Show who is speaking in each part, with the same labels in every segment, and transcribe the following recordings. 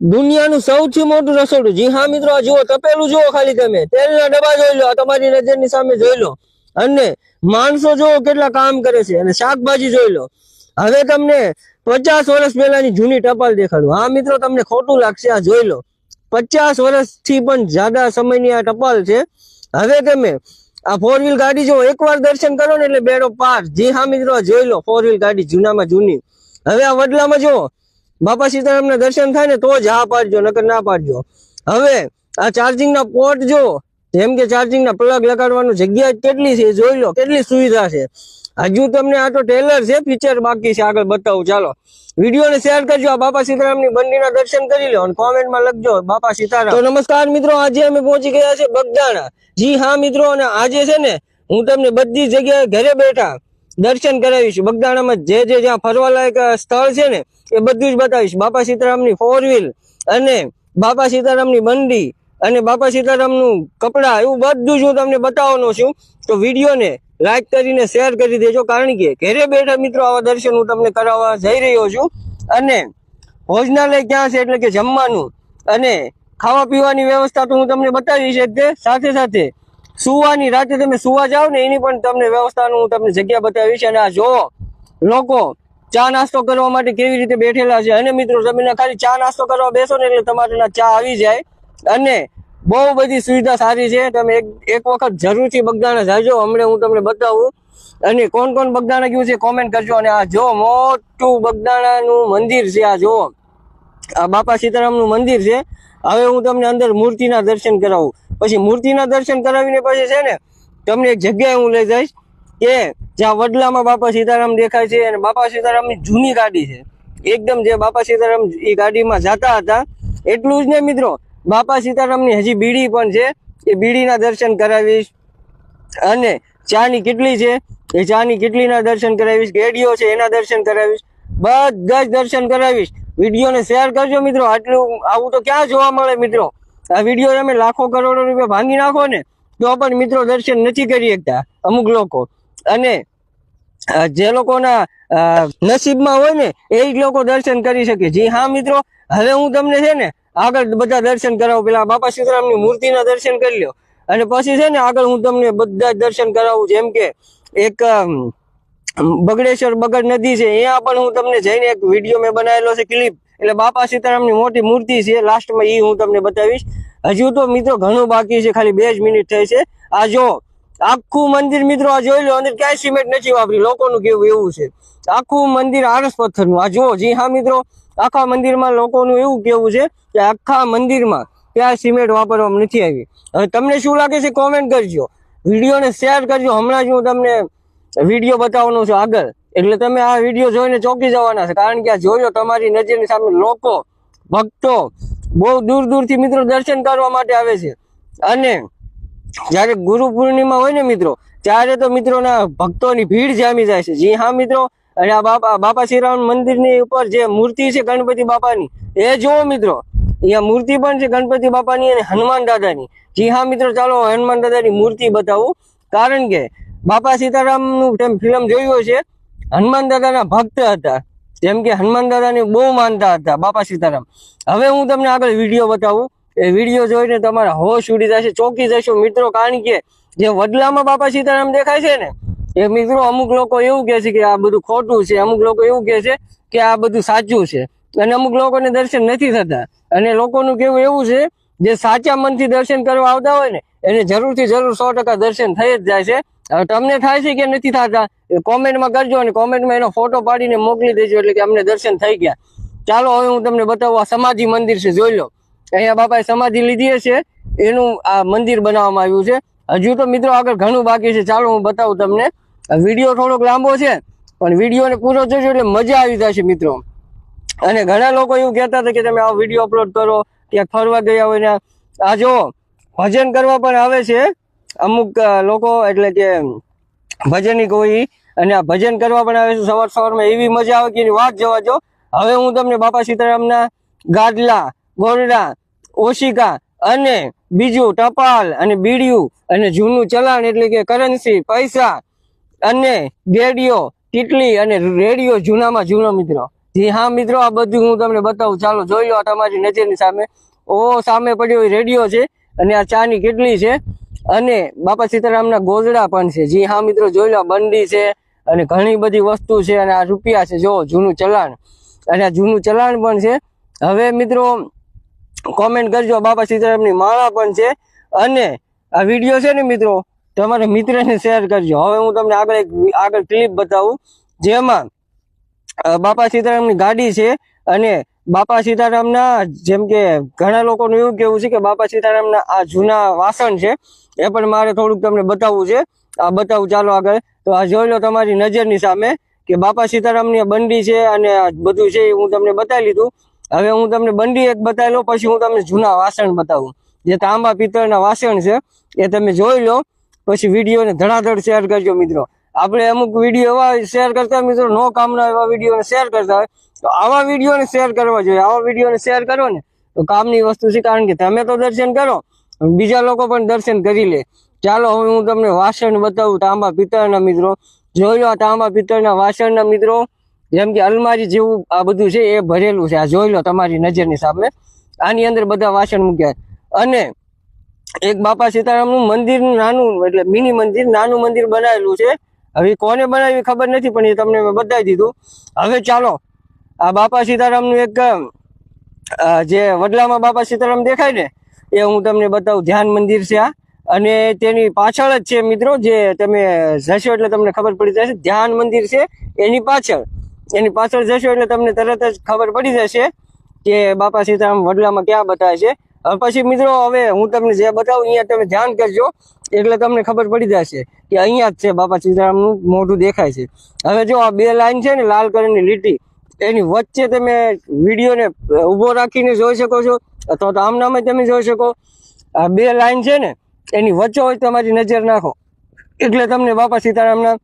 Speaker 1: દુનિયાનું સૌથી મોટું રસોડું. જી હા મિત્રો જુઓ, તપેલું જુઓ ખાલી તમે. તેલના ડબ્બા જોઈ લો તમારી નજરની સામે જોઈ લો. અને માણસો જુઓ કેટલા કામ કરે છે. અને શાકભાજી જોઈ લો. હવે તમને પચાસ વર્ષ પહેલાની જૂની ટપાલ દેખાડું. હા મિત્રો, તમને ખોટું લાગશે, આ જોઈ લો. પચાસ વર્ષથી પણ જ્યાદા સમયની આ ટપાલ છે. હવે તમે આ ફોર વ્હીલ ગાડી જો એકવાર દર્શન કરો ને એટલે બેડો પાર. જી હા મિત્રો જોઈ લો ફોર વ્હીલ ગાડી જૂનામાં જૂની. હવે આ વડલામાં જો બાપા સીતારામના દર્શન થાય ને તો જ હા પાડજો, નકર ના પાડજો. હવે આ ચાર્જિંગ ના પોર્ટ જો, જેમ કે ચાર્જિંગ ના પ્લગ લગાડવાનું જગ્યા કેટલી છે, જોઈ લો, કેટલી સુવિધા છે. હજુ તમને આ તો ટેલર છે ફીચર બાકી છે, આગળ બતાવું, ચાલો. વિડીયોને શેર કરજો, આ બાપા સીતારામની બંડીના દર્શન કરી લો, અને કોમેન્ટમાં લખજો, બાપા સીતારામ. નમસ્કાર મિત્રો, આજે અમે પહોંચી ગયા છે બગદાણા. જી હા મિત્રો, અને આજે છે ને, હું તમને બધી જગ્યાએ ઘરે બેઠા દર્શન કરાવીશ. બગદાણામાં જે જે જ્યાં ફરવાલાયક સ્થળ છે ને એ બધું જ બતાવીશ. બાપા સીતારામની ફોર વ્હીલ અને બાપા સીતારામની બંડી અને બાપા સીતારામનું કપડાં, એવું બધું જ હું તમને બતાવવાનો છું. તો વિડીયોને લાઈક કરીને શેર કરી દેજો. કારણ કે ઘરે બેઠા મિત્રો આવા દર્શન હું તમને કરાવવા જઈ રહ્યો છું. અને ભોજનાલય ક્યાં છે એટલે કે જમવાનું. અને ખાવા પીવાની વ્યવસ્થા તો હું તમને બતાવીશ જ તે. સાથે સાથે સુવાની, રાતે તમે સુવા જાઓ ને એની પણ તમને વ્યવસ્થાનું હું તમને જગ્યા બતાવીશ. અને આ જો લોકો ચા નાસ્તો કરવા માટે કેવી રીતે બેઠેલા છે? અને મિત્રો તમે ખાલી ચા નાસ્તો કરવા બેસો ને એટલે તમારે ચા આવી જાય. અને બહુ બધી સુવિધા સારી છે. તમે એક એક વખત જરૂરથી બગદાણા જાજો. હમણાં હું તમને બતાવું. અને કોણ કોણ બગદાણા ગયું છે કોમેન્ટ કરજો. અને આ જો મોટું બગદાણાનું મંદિર છે, આ જો. આ બાપા સીતારામનું મંદિર છે. હવે હું તમને અંદર મૂર્તિના દર્શન કરાવું. પછી મૂર્તિના દર્શન કરાવીને પછી છે ને, તમને એક જગ્યાએ હું લઈ જઈશ. કે જ્યાં વડલામાં બાપા સીતારામ દેખાય છે અને બાપા સીતારામની જૂની ગાડી છે. એકદમ જે બાપા સીતારામ એ ગાડીમાં જતા હતા, એટલું જ ને મિત્રો, બાપા સીતારામની હજી બીડી પણ છે, એ બીડીના દર્શન કરાવીશ. અને ચાની કેટલી છે? એ ચાની કેટલીના દર્શન કરાવીશ? ગેડીઓ છે, એના દર્શન કરાવીશ. બધા જ દર્શન કરાવીશ. વિડીયોને શેર કરજો મિત્રો, આટલું, આવું તો ક્યાં જોવા મળે મિત્રો? આ વીડિયો તમે લાખો કરોડો રૂપિયા ભાંગી નાખો ને, તો પણ મિત્રો દર્શન નથી કરી શકતા અમુક લોકો. અને જે લોકોના નસીબમાં હોય ને, એ જ લોકો દર્શન કરી શકે. જી હા, મિત્રો, હવે હું તમને છે ને, આગળ બધા દર્શન કરાવું. પેલા બાપા સીતારામની મૂર્તિના દર્શન કરી લ્યો. અને પછી છે ને, આગળ હું તમને બધા જ દર્શન કરાવું. જેમ કે, એક બગડેશ્વર બગડ નદી છે, અહીંયા પણ હું તમને જઈને એક વીડિયો મેં બનાવેલો છે, ક્લિપ. એટલે બાપા સીતારામની મોટી મૂર્તિ છે, લાસ્ટમાં એ હું તમને બતાવીશ. હજુ તો મિત્રો ઘણું બાકી છે, ખાલી બે જ મિનિટ થઈ છે. આ જો આખું મંદિર મિત્રો આ જોઈ લો, અંદર ક્યાંય સિમેન્ટ નથી વાપરી લોકોનું કેવું એવું છે. આખું મંદિર આરસ પથ્થરનું. આ જુઓ, જી હા મિત્રો, આખા મંદિરમાં લોકોનું એવું કેવું છે કે આખા મંદિરમાં ક્યાંય સિમેન્ટ વાપરવામાં નથી આવી. હવે તમને શું લાગે છે કોમેન્ટ કરજો. વિડીયોને શેર કરજો. હમણાં જ હું તમને વીડિયો બતાવવાનો છું આગળ. એટલે તમે આ વીડિયો જોઈને ચોંકી જવાના છે. કારણ કે આ જોયો તમારી નજરની સામે લોકો, ભક્તો બહુ દૂર દૂરથી મિત્રો દર્શન કરવા માટે આવે છે. અને જ્યારે ગુરુ પૂર્ણિમા હોય ને મિત્રો, ત્યારે તો મિત્રોના ભક્તોની ભીડ જામી જાય છે. જી હા મિત્રો, અને આ બાપા બાપા શ્રીરામ મંદિરની ઉપર જે મૂર્તિ છે ગણપતિ બાપાની, એ જુઓ મિત્રો, અહીંયા મૂર્તિ પણ છે ગણપતિ બાપાની અને હનુમાન દાદાની. જી હા મિત્રો, ચાલો હનુમાન દાદાની મૂર્તિ બતાવું. કારણ કે બાપા સીતારામનું તમે ફિલ્મ જોયું છે હનુમાન દાદાના ભક્ત હતા. જેમ કે હનુમાન દાદાને બહુ માનતા હતા બાપા સીતારામ. હવે હું તમને આગળ વીડિયો બતાવું. એ વીડિયો જોઈને તમારા હોશ ઉડી જશે, ચોકી જશો. મિત્રો, કારણ કે જે વડલામાં બાપા સીતારામ દેખાય છે ને, એ મિત્રો અમુક લોકો એવું કહે છે કે આ બધું ખોટું છે. અમુક લોકો એવું કહે છે કે આ બધું સાચું છે. અને અમુક લોકોને દર્શન નથી થતા. અને લોકોનું કેવું એવું છે, જે સાચા મનથી દર્શન કરવા આવતા હોય ને, એને જરૂરથી જરૂર સો ટકા દર્શન થઈ જ જાય છે. હવે તમને થાય છે કે નથી થતા કોમેન્ટમાં કરજો અને કોમેન્ટમાં એનો ફોટો પાડીને મોકલી દેજો એટલે કે અમને દર્શન થઈ ગયા. ચાલો, હવે હું તમને બતાવું, આ સમાધિ મંદિર છે, જોઈ લો. અહીંયા બાપાએ સમાધિ લીધી છે એનું આ મંદિર બનાવવામાં આવ્યું છે. હજુ તો મિત્રો આગળ ઘણું બાકી છે. ચાલો હું બતાવું તમને. વીડિયો થોડોક લાંબો છે, પણ વિડીયોને પૂરો જોજો એટલે મજા આવી જશે મિત્રો. અને ઘણા લોકો એવું કહેતા હતા કે તમે આ વીડિયો અપલોડ કરો, ક્યાંક ફરવા ગયા હોય ને આ. જો, ભજન કરવા પણ આવે છે. અમુક લોકો એટલે કે ભજનની કોઈ અને આ ભજન કરવા પણ આવે છે. સવાર સવારમાં એવી મજા આવે કે એની વાત જવા જો હવે હું તમને બાપા સીતારામના ગાદલા ગોરડા ઓશિકા અને બીજું ટપાલ અને બીડિયું અને જૂનું ચલાણ એટલે કે કરન્સી, પૈસા અને ગેડિયો, ટીટલી અને રેડિયો જૂનામાં જૂનો મિત્રો. જી હા મિત્રો, આ બધું હું તમને બતાવું. ચાલો જોઈ લો આ તમારી નજરની સામે. ઓ, સામે પડ્યો રેડિયો છે અને આ ચાની કેટલી છે? અને બાપા સીતારામના ગોઝડા પણ છે. જી હા મિત્રો, જોઈ લો બંડી છે અને ઘણી બધી વસ્તુ છે અને આ રૂપિયા છે. જો જૂનું ચલાણ અને આ જૂનું ચલાણ પણ છે. હવે મિત્રો કોમેન્ટ કરજો. બાપા સીતારામની માળા પણ છે. અને આ વીડિયો છે ને મિત્રો, તમારા મિત્રને શેર કરજો. હવે હું તમને આગળ એક આગળ ક્લિપ બતાવું. જેમાં બાપા સીતારામની ગાડી છે અને બાપા સીતારામના, જેમ કે ઘણા લોકોનું એવું કેવું છે કે બાપા સીતારામના આ જૂના વાસણ છે, એ પણ મારે થોડુંક તમને બતાવવું છે. આ બતાવું, ચાલો આગળ. તો આ જોઈ લો તમારી નજરની સામે કે બાપા સીતારામની બંડી છે અને બધું છે એ હું તમને બતાવી લીધું. હવે હું તમને બંડી એક બતાવી લઉં પછી હું તમને જૂના વાસણ બતાવું. જે તાંબા પિત્તળના વાસણ છે, એ તમે જોઈ લો, પછી વિડીયોને ધડાધડ શેર કરજો મિત્રો. આપણે અમુક વીડિયો એવા શેર કરતા મિત્રો, નો કામના એવા વિડીયોને શેર કરતા હોય, તો આવા વિડીયોને શેર કરવા જોઈએ. આવા વિડીયોને શેર કરો ને, તો કામની વસ્તુ છે, કારણ કે તમે તો દર્શન કરો બીજા લોકો પણ દર્શન કરી લે. ચાલો, હવે હું તમને વાસણ બતાવું, તાંબા પિત્તળના મિત્રો. જોઈ લો આ તાંબા પિત્તળના વાસણના મિત્રો. જેમ કે અલમારી જેવું આ બધું છે, એ ભરેલું છે. આ જોઈ લો તમારી નજરની સામે. આની અંદર બધા વાસણ મૂક્યા અને એક બાપા સીતારામનું મંદિર નાનું, એટલે મિની મંદિર, નાનું મંદિર બનાવેલું છે. હવે કોને બનાવ્યું ખબર નથી, પણ એ તમને મેં બતાવી દીધું. હવે ચાલો, આ બાપા સીતારામનું એક જે વડલામાં બાપા સીતારામ દેખાય ને, એ હું તમને બતાવું. ધ્યાન મંદિર છે આ. અને તેની પાછળ જ છે મિત્રો, જે તમે જશો એટલે તમને ખબર પડી જશે, ધ્યાન મંદિર છે એની પાછળ. એની પાછળ જશો એટલે તમને તરત જ ખબર પડી જશે કે બાપા સીતારામ વડલામાં ક્યાં બતાવે છે. પછી મિત્રો હવે હું તમને જે બતાવું, અહીંયા તમે ધ્યાન કરજો, એટલે તમને ખબર પડી જશે કે અહીંયા જ છે બાપા સીતારામનું મોઢું દેખાય છે. હવે જો આ બે લાઈન છે ને, લાલ કલરની લીટી, એની વચ્ચે તમે વિડીયોને ઊભો રાખીને જોઈ શકો છો, અથવા તો આમનામાં તમે જોઈ શકો. આ બે લાઈન છે ને, એની વચ્ચે હોય તમારી નજર નાખો. એટલે તમને બાપા સીતારામના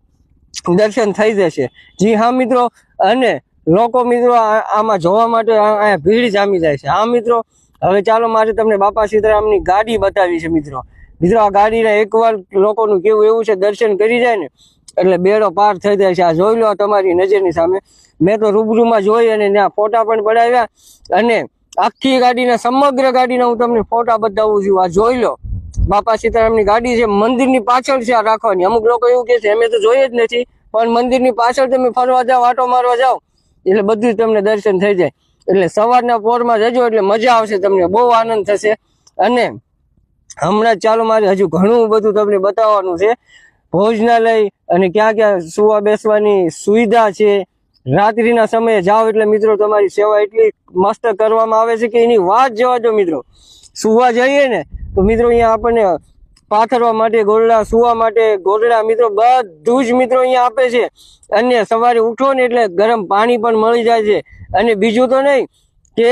Speaker 1: દર્શન થઈ જશે. જી હા, મિત્રો. અને લોકો, મિત્રો આમાં જોવા માટે અહીંયા ભીડ જામી જાય છે. હા, મિત્રો. હવે ચાલો, મારે તમને બાપા સીતારામની ગાડી બતાવી છે, મિત્રો. મિત્રો, આ ગાડીને એકવાર લોકોનું કેવું એવું છે, દર્શન કરી જાય ને, એટલે બેડો પાર થઈ જાય છે. આ જોઈ લો તમારી નજરની સામે. મેં તો રૂબરૂમાં જોઈ અને ત્યાં ફોટા પણ પડાવ્યા. અને આખી ગાડીના, સમગ્ર ગાડીના હું તમને ફોટા બતાવું છું. આ જોઈ લો. બાપા સીતારામની ગાડી છે, મંદિરની પાછળ છે આ રાખવાની. અમુક લોકો એવું કહે છે, અમે તો જોઈએ જ નથી, પણ મંદિરની પાછળ તમે ફરવા જાઓ આટો મારવા જાઓ. એટલે બધું તમને દર્શન થઈ જાય. એટલે સવારના પોરમાં જજો, એટલે મજા આવશે તમને, બહુ આનંદ થશે. અને હમણાં ચાલો મારે હજુ ઘણું બધું તમને બતાવવાનું છે. ભોજનાલય અને ક્યાં ક્યાં સુવા બેસવાની સુવિધા છે. રાત્રિના સમયે જાઓ એટલે મિત્રો તમારી સેવા એટલી મસ્ત કરવામાં આવે છે કે એની વાત જવા દો મિત્રો. સુવા જઈએ ને તો મિત્રો અહીંયા આપણને પાથરવા માટે, ગોરડા સુવા માટે, ગોરડા મિત્રો બધું જ મિત્રો અહીંયા આપે છે. અને સવારે ઉઠો ને એટલે ગરમ પાણી પણ મળી જાય છે. અને બીજું તો નહીં કે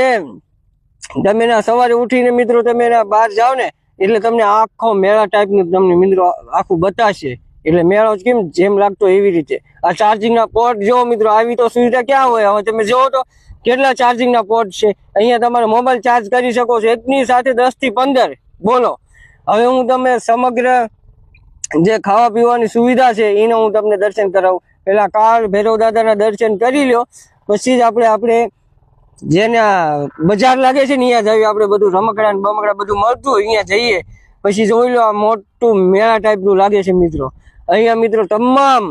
Speaker 1: તમે સવારે ઉઠીને મિત્રો તમે એના બહાર જાઓ ને એટલે તમને આખો મેળા ટાઈપનું તમને મિત્રો આખું બતાશે. એટલે મેળો કેમ જેમ લાગતો એવી રીતે. આ ચાર્જિંગના પોર્ટ જો મિત્રો આવી તો સુવિધા ક્યાં હોય? હવે તમે જોવો તો કેટલા ચાર્જિંગના પોર્ટ છે. અહીંયા તમારે મોબાઈલ ચાર્જ કરી શકો છો. એકની સાથે દસથી પંદર. બોલો. હવે હું તમે સમગ્ર જે ખાવા પીવાની સુવિધા છે એને હું તમને દર્શન કરાવું. પેલા કાળ ભૈરવ દાદાના દર્શન કરી લ્યો, પછી જ આપણે આપણે જેને બજાર લાગે છે ને અહીંયા જઈએ આપણે બધું રમકડા ને બમકડા બધું મળતું હોય અહીંયા જઈએ. પછી જોઈ લો આ મોટું મેળા ટાઈપનું લાગે છે મિત્રો. અહીંયા મિત્રો તમામ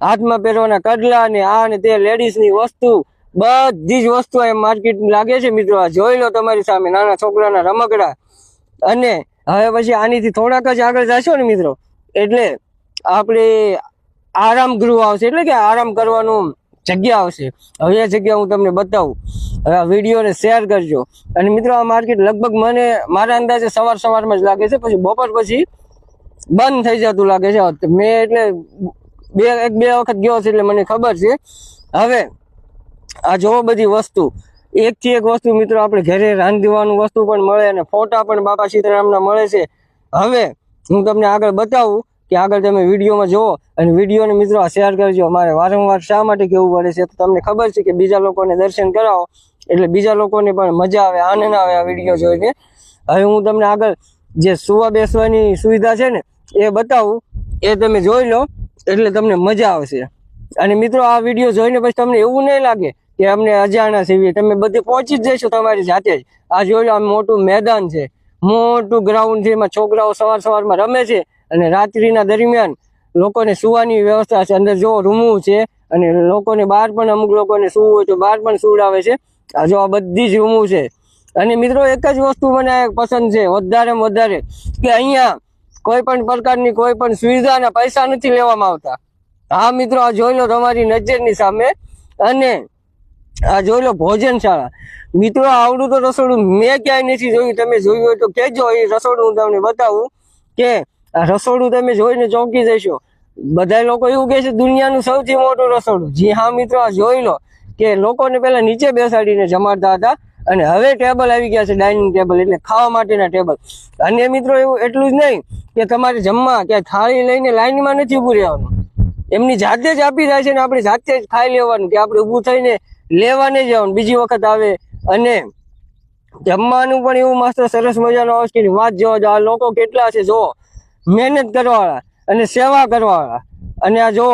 Speaker 1: હાથમાં પહેરવાના કડલા ને આ ને તે લેડીઝની વસ્તુ, બધી જ વસ્તુ એ માર્કેટ લાગે છે મિત્રો. આ જોઈ લો તમારી સામે નાના છોકરાના રમકડા. અને હવે પછી આનીથી થોડાક જ આગળ જશો ને મિત્રો, એટલે આપણે આરામ ગૃહ આવશે, એટલે કે આરામ કરવાનું જગ્યા આવશે. હવે એ જગ્યા હું તમને બતાવું. હવે આ વિડીયોને શેર કરજો. અને મિત્રો, આ માર્કેટ લગભગ મને, મારા અંદાજે સવાર સવારમાં જ લાગે છે, પછી બપોર પછી બંધ થઈ જતું લાગે છે. મેં એટલે બે, એક બે વખત ગયો છે એટલે મને ખબર છે. હવે આ જોવો બધી વસ્તુ. એક થી એક વસ્તુ મિત્રો આપણે ઘરે રાંધવાનું વસ્તુ પણ મળે અને ફોટા પણ બાપા સીતારામના મળે છે. હવે હું તમને આગળ બતાવું કે આગળ તમે વિડીયોમાં જુઓ અને વિડીયોને મિત્રો શેર કરજો. મારે વારંવાર શા માટે કેવું પડે છે તો તમને ખબર છે કે બીજા લોકોને દર્શન કરાવો એટલે બીજા લોકોને પણ મજા આવે, આનંદ આવે આ વીડિયો જોઈને. હવે હું તમને આગળ જે સુવા બેસવાની સુવિધા છે ને એ બતાવું. એ તમે જોઈ લો એટલે તમને મજા આવશે. અને મિત્રો, આ વીડિયો જોઈને પછી તમને એવું નહીં લાગે કે અમને અજાણા સીવીએ તમે બધે પહોંચી જ જશો તમારી જાતે જ. આ જોઈ લો, આ મોટું મેદાન છે. મોટું ગ્રાઉન્ડ છે, એમાં છોકરાઓ સવાર સવારમાં રમે છે અને રાત્રિના દરમિયાન લોકોને સુવાની વ્યવસ્થા છે. અંદર જો રૂમવું છે અને લોકોને બહાર પણ અમુક લોકોને સુવું હોય તો બહાર પણ સુવડાવે છે. આ જો આ બધી જ રૂમું છે. અને મિત્રો, એક જ વસ્તુ મને પસંદ છે, વધારે વધારે, કે અહીંયા કોઈ પણ પ્રકારની કોઈ પણ સુવિધાના પૈસા નથી લેવામાં આવતા. હા મિત્રો, આ જોઈ લો તમારી નજરની સામે અને આ જોઈ લો ભોજનશાળા. મિત્રો આવડું તો રસોડું મેં ક્યાંય નથી જોયું. તમે જોયું હોય તો કહેજો, એ રસોડું હું તમને બતાવું કે રસોડું તમે જોઈને ચોંકી જશો. બધા લોકો એવું કહે છે, દુનિયાનું સૌથી મોટું રસોડું. જી હા મિત્રો, આ જોઈ લો કે લોકોને પહેલા નીચે બેસાડીને જમાડતા હતા અને હવે ટેબલ આવી ગયા છે, ડાઇનિંગ ટેબલ એટલે ખાવા માટેના ટેબલ. અને મિત્રો, એવું એટલું જ નહીં કે તમારે જમવા કે થાળી લઈને લાઈનમાં નથી ઊભું રહેવાનું. એમની જાતે જ આપી જાય છે ને આપણે જાતે જ ખાઈ લેવાનું કે આપણે ઊભું થઈને લેવા નહીં જવાનું બીજી વખત આવે અને જમવાનું પણ એવું મસ્ત સરસ મજાનું આવે છે કે વાત જોવા આ લોકો કેટલા છે જો મહેનત કરવાવાળા અને સેવા કરવાવાળા. અને આ જો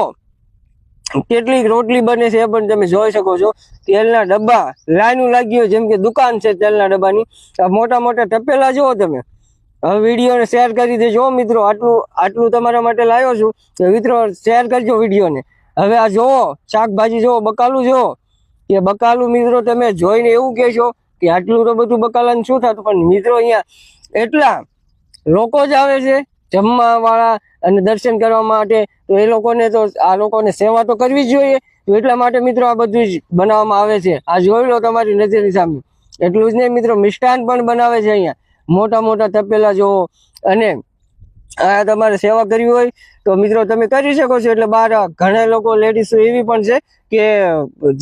Speaker 1: કેટલીક રોટલી બને છે એ પણ તમે જોઈ શકો છો. તેલના ડબ્બા લાઈનું લાગ્યું જેમ કે દુકાન છે તેલના ડબ્બાની. મોટા મોટા ટપેલા જુઓ તમે. હવે વિડીયોને શેર કરી દેજો મિત્રો. આટલું આટલું તમારા માટે લાવ્યો છું. તો મિત્રો શેર કરજો વિડીયોને હવે આ જુઓ શાકભાજી જુઓ બકાલું જુઓ કે બકાલું મિત્રો તમે જોઈને એવું કહેશો કે આટલું તો બધું બકાલાને શું થતું? પણ મિત્રો અહીંયા એટલા લોકો જ આવે છે જમવાવાળા અને દર્શન કરવા માટે. તો એ લોકોને તો, આ લોકોને સેવા તો કરવી જ જોઈએ. તો એટલા માટે મિત્રો આ બધું જ બનાવવામાં આવે છે. આ જોઈ લો તમારી નજરની સામે. એટલું જ નહીં, મિત્રો, મિષ્ટાન પણ બનાવે છે અહીંયા. મોટા મોટા તપેલા જુઓ અને આ તમારે સેવા કરવી હોય તો મિત્રો તમે કરી શકો છો. એટલે બહાર ઘણા લોકો લેડીઝ એવી પણ છે કે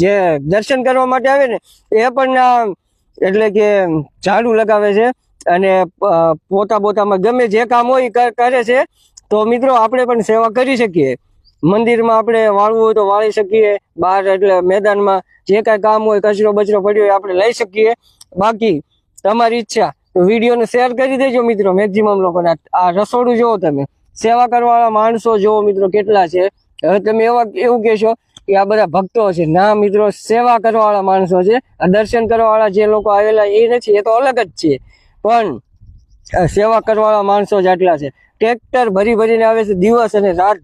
Speaker 1: જે દર્શન કરવા માટે આવે ને, એ પણ એટલે કે ઝાડુ લગાવે છે અને પોતા પોતામાં ગમે જે કામ હોય કરે છે, તો મિત્રો આપણે પણ સેવા કરી શકીએ. મંદિરમાં આપણે વાળવું હોય તો વાળી શકીએ. બહાર એટલે મેદાનમાં જે કાંઈ કામ હોય, કચરો બચરો પડ્યો હોય, આપણે લઈ શકીએ. બાકી, તમારી ઈચ્છા વિડીયોને શેર કરી દેજો મિત્રો. મેક્ઝિમમ લોકોને. આ- રસોડું જુઓ તમે. સેવા કરવાવાળા માણસો જોવો મિત્રો કેટલા છે. હવે તમે એવા એવું કહેશો કે આ બધા ભક્તો છે. ના મિત્રો, સેવા કરવાવાળા માણસો છે. દર્શન કરવાવાળા જે લોકો આવેલા એ નથી, એ તો અલગ જ છે. પણ સેવા કરવાવાળા માણસો જ આટલા છે. ટ્રેક્ટર ભરી ભરીને આવે છે દિવસ અને રાત.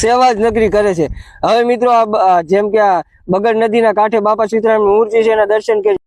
Speaker 1: સેવા જ નગરી કરે છે. હવે મિત્રો આ જેમ કે આ બગડ નદીના કાંઠે બાપા સીતરામની મૂર્તિ છે એના દર્શન કરી